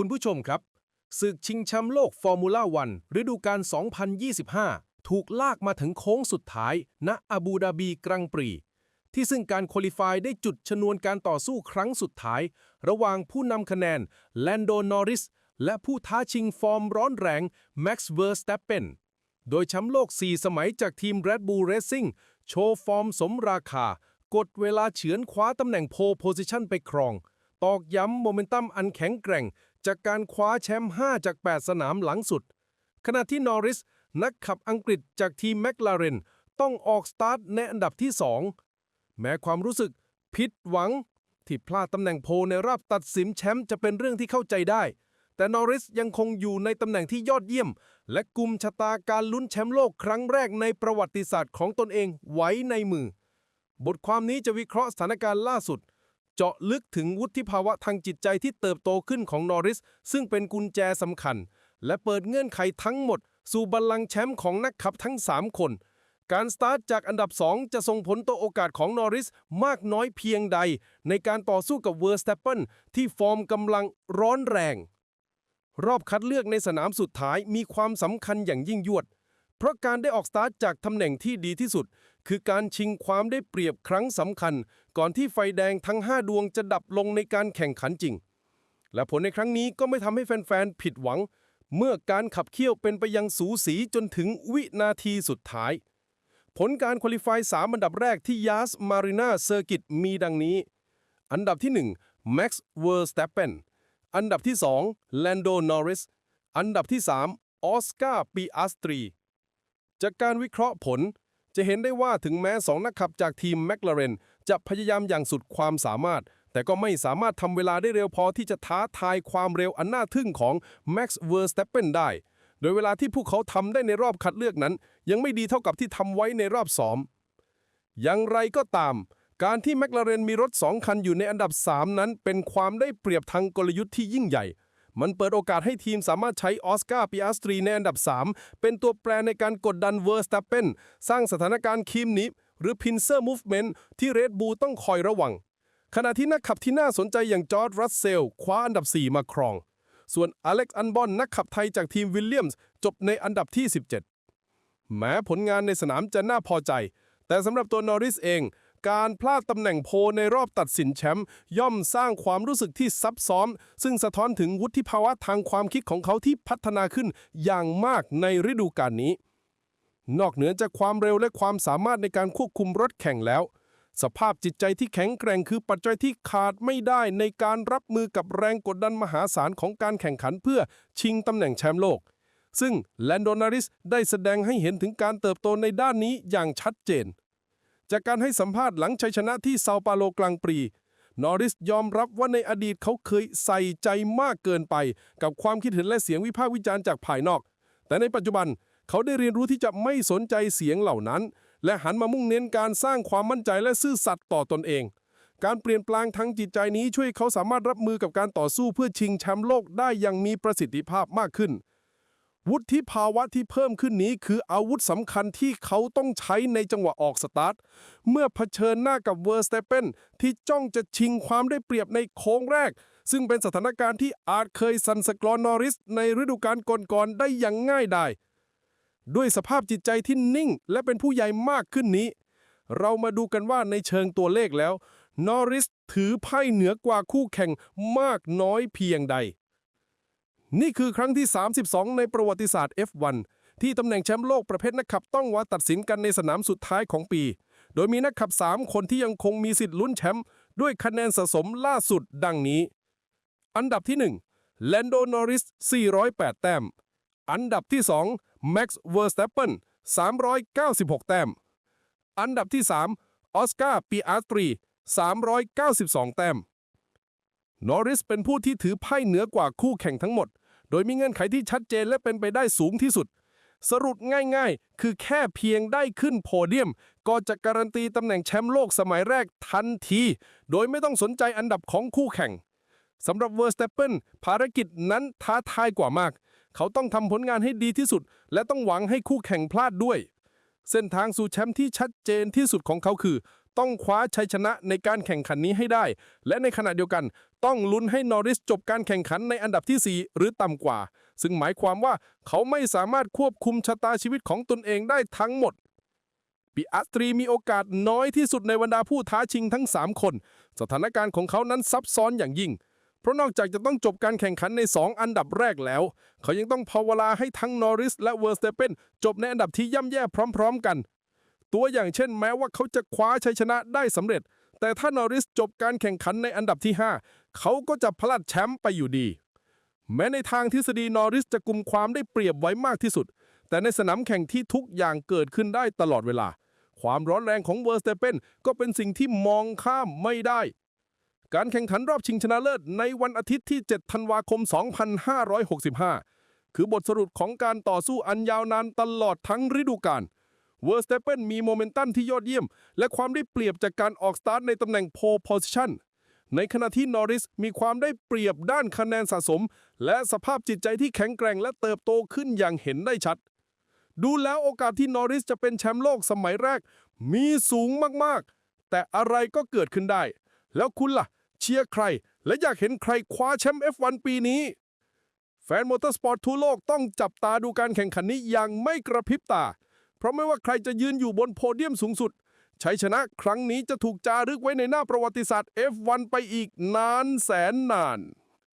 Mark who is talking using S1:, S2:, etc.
S1: คุณผู้ชมครับศึกชิงแชมป์โลกฟอร์มูล่าวันฤดูกาล 2025 ถูกลากมาถึงโค้งสุดท้าย ณอาบูดาบีกรังปรี ที่ซึ่งการคุริฟายได้จุดชนวนการต่อสู้ครั้งสุดท้าย ระหว่างผู้นำคะแนนแลนโดนอริส และผู้ท้าชิงฟอร์มร้อนแรงแม็กซ์เวอร์สแตปเปนโดยแชมป์โลก 4 สมัยจากทีม Red Bull Racing โชว์ฟอร์มสมราคา กดเวลาเฉือนคว้าตำแหน่งโพโพซิชันไปครอง ตอกย้ำโมเมนตัมอันแข็งแกร่ง จากการคว้าแชมป์ 5 จาก 8 สนามหลังสุด ขณะที่นอริส นักขับอังกฤษจากทีมแมคลาเรนต้องออกสตาร์ทในอันดับที่ 2 แม้ความรู้สึกผิดหวัง ที่พลาดตำแหน่งโพลในรอบตัดสินแชมป์จะเป็นเรื่องที่เข้าใจได้ แต่นอริสยังคงอยู่ในตำแหน่งที่ยอดเยี่ยม และกุมชะตาการลุ้นแชมป์โลกครั้งแรกในประวัติศาสตร์ของตนเองไว้ในมือ บทความนี้จะวิเคราะห์สถานการณ์ล่าสุด เจาะลึกถึงวุฒิภาวะทางจิตใจที่เติบโตขึ้นของนอริส ซึ่งเป็นกุญแจสำคัญ และเปิดเงื่อนไขทั้งหมด สู่บัลลังก์แชมป์ของนักขับทั้ง 3 คน การสตาร์ทจากอันดับ 2 จะส่งผลต่อโอกาสของนอริสมากน้อยเพียงใด ในการต่อสู้กับเวอร์สเตปเปิลที่ฟอร์มกำลังร้อนแรง รอบคัดเลือกในสนามสุดท้ายมีความสำคัญอย่างยิ่งยวด เพราะการได้ออกสตาร์ทจากตำแหน่งที่ดีที่สุด คือการชิงความได้เปรียบครั้งสำคัญ ก่อนที่ไฟแดงทั้ง 5 ดวงจะดับลงในการแข่งขันจริง และผลในครั้งนี้ก็ไม่ทำให้แฟนๆ ผิดหวัง เมื่อการขับเคี่ยวเป็นไปอยังสูสีจนถึงวินาทีสุดท้าย ผลการคุริฟาย3อันดับแรกที่ยาสมารีนาเซอร์กิตมีดังนี้ อันดับที่1 Max Verstappen อันดับที่2 Lando Norris อันดับที่3ออสการ์ปีอัสตรี จากการวิเคราะห์ผล จะเห็นได้ว่าถึงแม้สองนักขับจากทีมแมคลาเรนจะพยายามอย่างสุดความสามารถ แต่ก็ไม่สามารถทำเวลาได้เร็วพอที่จะท้าทายความเร็วอันน่าทึ่งของ Max Verstappen ได้ โดยเวลาที่พวกเขาทำได้ในรอบคัดเลือกนั้น ยังไม่ดีเท่ากับที่ทำไว้ในรอบซ้อม อย่างไรก็ตาม การที่แมคลาเรนมีรถ 2 คันอยู่ในอันดับ 3 นั้น เป็นความได้เปรียบทางกลยุทธ์ที่ยิ่งใหญ่ มันเปิดโอกาสให้ทีมสามารถใช้ออสการ์ปิอัสตรีในอันดับ 3 เป็นตัวแปรในการกดดันเวอร์สตัปเปนสร้างสถานการณ์คีมนิหรือพินเซอร์มูฟเมนต์ที่เรดบูต้องคอยระวัง ขณะที่นักขับที่น่าสนใจอย่างจอร์ดรัสเซลคว้าอันดับ 4 มาครอง ส่วนอเล็กซ์อันบอนนักขับไทยจากทีมวิลเลียมส์จบในอันดับที่ 17 แม้ผลงานในสนามจะน่าพอใจ แต่สำหรับตัวนอริสเอง การพลาดตำแหน่งโพในรอบตัดสินแชมป์ย่อมสร้างความรู้สึกที่ซับซ้อน ซึ่งสะท้อนถึงวุฒิภาวะทางความคิดของเขาที่พัฒนาขึ้นอย่างมากในฤดูกาลนี้ นอกเหนือจากความเร็วและความสามารถในการควบคุมรถแข่งแล้ว สภาพจิตใจที่แข็งแกร่งคือปัจจัยที่ขาดไม่ได้ในการรับมือกับแรงกดดันมหาศาลของการแข่งขันเพื่อชิงตำแหน่งแชมป์โลก ซึ่งแลนโดนาริสได้แสดงให้เห็นถึงการเติบโตในด้านนี้อย่างชัดเจน จากการให้สัมภาษณ์หลังชัยชนะที่เซาเปาโลกลางปรีนอริสยอมรับว่าในอดีตเขาเคยใส่ใจมากเกินไป กับความคิดเห็นและเสียงวิพากษ์วิจารณ์จากภายนอก แต่ในปัจจุบันเขาได้เรียนรู้ที่จะไม่สนใจเสียงเหล่านั้น และหันมามุ่งเน้นการสร้างความมั่นใจและซื่อสัตย์ต่อตนเอง การเปลี่ยนแปลงทางจิตใจนี้ช่วยเขาสามารถรับมือกับการต่อสู้เพื่อชิงแชมป์โลกได้อย่างมีประสิทธิภาพมากขึ้น วุฒิภาวะที่เพิ่มขึ้นนี้คืออาวุธสำคัญที่เขาต้องใช้ในจังหวะออกสตาร์ท เมื่อเผชิญหน้ากับเวอร์สเตเปนที่จ้องจะชิงความได้เปรียบในโค้งแรก ซึ่งเป็นสถานการณ์ที่อาจเคยสันสกรอนนอริส ในฤดูกาลก่อนๆได้อย่างง่ายดายด้วยสภาพจิตใจที่นิ่ง และเป็นผู้ใหญ่มากขึ้นนี้ เรามาดูกันว่าในเชิงตัวเลขแล้ว นอริสถือไพ่เหนือกว่าคู่แข่งมากน้อยเพียงใด นี่คือครั้งที่ 32 ในประวัติศาสตร์ F1 ที่ตำแหน่งแชมป์โลกประเภทนักขับต้องวัดตัดสินกันในสนามสุดท้ายของปี โดยมีนักขับ 3 คนที่ยังคงมีสิทธิ์ลุ้นแชมป์ด้วยคะแนนสะสมล่าสุดดังนี้ อันดับที่1 Lando Norris 408 แต้ม อันดับที่ 2 Max Verstappen 396 แต้ม อันดับที่ 3 ออสการ์ปีอาร์ตรี392 แต้ม นอริสเป็นผู้ที่ถือไพ่เหนือกว่าคู่แข่งทั้งหมด โดยมีเงื่อนไขที่ชัดเจนและเป็นไปได้สูงที่สุด สรุปง่ายๆ คือแค่เพียงได้ขึ้นโพเดียม ก็จะการันตีตำแหน่งแชมป์โลกสมัยแรกทันที โดยไม่ต้องสนใจอันดับของคู่แข่งสำหรับเวอร์สเตเปนภารกิจนั้นท้าทายกว่ามาก เขาต้องทำผลงานให้ดีที่สุด และต้องหวังให้คู่แข่งพลาดด้วย เส้นทางสู่แชมป์ที่ชัดเจนที่สุดของเขาคือ
S2: ต้องคว้าชัยชนะในการแข่งขันนี้ให้ได้ และในขณะเดียวกัน ต้องลุ้นให้นอริสจบการแข่งขันในอันดับที่ 4 หรือต่ำกว่า ซึ่งหมายความว่าเขาไม่สามารถควบคุมชะตาชีวิตของตนเองได้ทั้งหมดปิอัสตรีมีโอกาสน้อยที่สุดในบรรดาผู้ท้าชิงทั้ง 3 คน สถานการณ์ของเขานั้นซับซ้อนอย่างยิ่ง เพราะนอกจากจะต้องจบการแข่งขันใน 2 อันดับแรกแล้ว เขายังต้องภาวนาให้ทั้งนอริสและเวอร์สเตเปนจบในอันดับที่ย่ำแย่พร้อม ๆ กัน ตัวอย่างเช่นแม้ว่าเขาจะคว้าชัยชนะได้สำเร็จ แต่ถ้านอริสจบการแข่งขันในอันดับที่ 5 เขาก็จะพลาดแชมป์ไปอยู่ดี แม้ในทางทฤษฎีนอริสจะกุมความได้เปรียบไว้มากที่สุด แต่ในสนามแข่งที่ทุกอย่างเกิดขึ้นได้ตลอดเวลา ความร้อนแรงของเวอร์สเตเปนก็เป็นสิ่งที่มองข้ามไม่ได้ การแข่งขันรอบชิงชนะเลิศในวันอาทิตย์ที่ 7 ธันวาคม 2565 คือบทสรุปของการต่อสู้อันยาวนานตลอดทั้งฤดูกาล เวอร์สเตเปนมีโมเมนตัมที่ยอดเยี่ยม และความได้เปรียบจากการออกสตาร์ทในตำแหน่งโพ p โพ i ิชันในขณะที่นอริสมีความได้เปรียบด้านคะแนนสะสม และสภาพจิตใจที่แข็งแกร่งและเติบโตขึ้นอย่างเห็นได้ชัด ดูแล้วโอกาสที่นอริสจะเป็นแชมป์โลกสมัยแรก มีสูงมากๆ แต่อะไรก็เกิดขึ้นได้ แล้วคุณล่ะ เชียร์ใคร และอยากเห็นใครคว้าแชมป์ F1 ปีนี้ แฟนมอเตอร์สปอร์ตทั่วโลกต้องจับตาดูการแข่งขันนี้อย่างไม่กระพริบตา ราะไม่ว่าใครจะยืนอยู่บนโพเดียมสูงสุดชัยชนะครั้งนี้จะถูกจารึกไว้ในหน้าประวัติศาสตร์ F1 ไปอีกนานแสนนาน